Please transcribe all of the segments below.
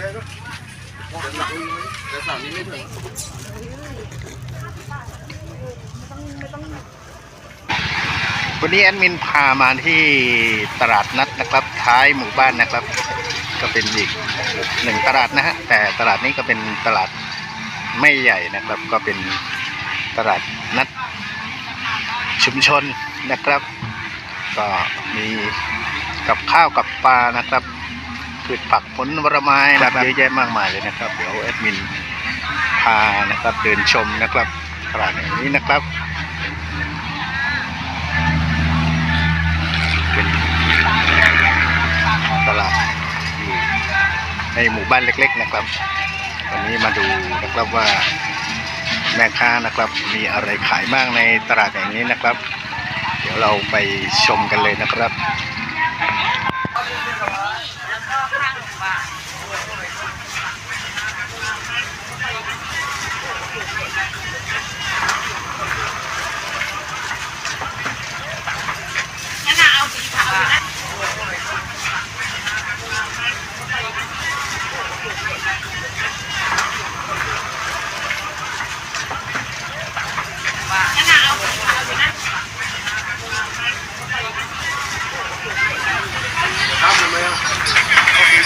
แต่สามนี้ไม่ถึงวันนี้แอดมินพามาที่ตลาดนัดนะครับท้ายหมู่บ้านนะครับ ก็เป็นอีกหนึ่งตลาดนะฮะแต่ตลาดนี้ก็เป็นตลาดไม่ใหญ่นะครับ ก็เป็นตลาดนัดชุมชนนะครับ ก็มีกับข้าวกับปลานะครับ พืชผักผลผลไม้นะครับเยอะแยะมากมายเลยนะครับ เดี๋ยวแอดมินพานะครับเดินชมนะครับตลาดแห่งนี้นะครับเป็นตลาดอยู่ในหมู่บ้านเล็ก ๆนะครับวันนี้มาดูนะครับว่าแม่ค้านะครับ มีอะไรขายบ้างในตลาดแห่งนี้นะครับ เดี๋ยวเราไปชมกันเลยนะครับ นั่นน่ะเอาสีขาวอยู่นะ นั่นน่ะเอาสีขาวอยู่นะ ข้ามเลยไหมอะ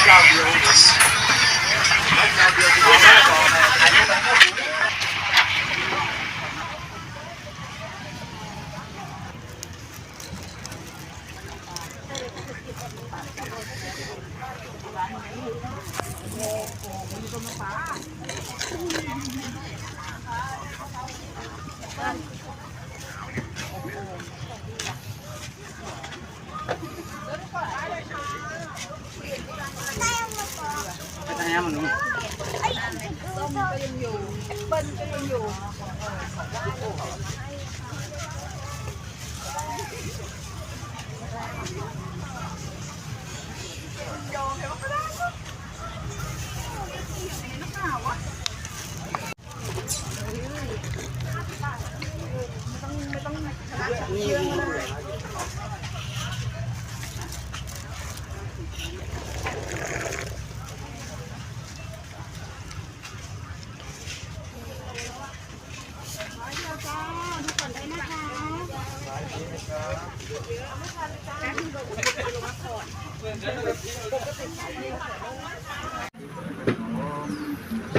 เขาเป็นเจ้าเดียวเจ้าเดี ยวที่เขาไม่ต่อ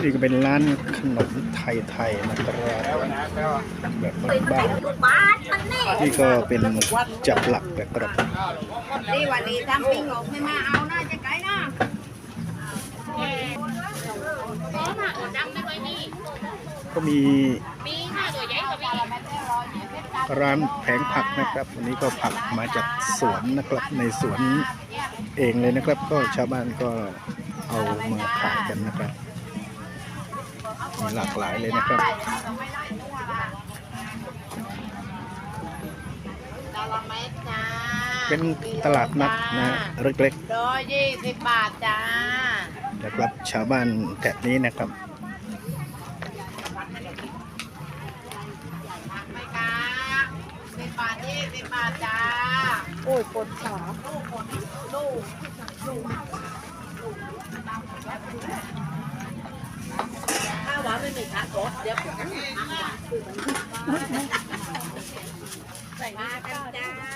นี่ก็เป็นร้านขนมไทยๆนะครับแบบบ้านๆนี่ก็เป็นจับหลักแบบกระนี่วันนี้ทำปิ้งหลงให้มาเอาน่าจะไกลนะก็มี ร้านแผงผักนะครับวันนี้ก็ผักมาจากสวนนะครับในสวนเองเลยนะครับ ก็ชาวบ้านก็เอามาขายกันนะครับมีหลากหลายเลยนะครับดาลเม็ดจ้าเป็นตลาดนัดนะเล็กร้อยยี่สิบบาทจ้าๆนะครับชาวบ้านแถบนี้นะครับ ผักไหมคะสิบบาท นี่สิมาจ้า โอ้ยปวดขาลูกคนลูกลูกถ้าหวาไม่มีขาโตเดี๋ยวผมจะทำหานคืมมากันจ้า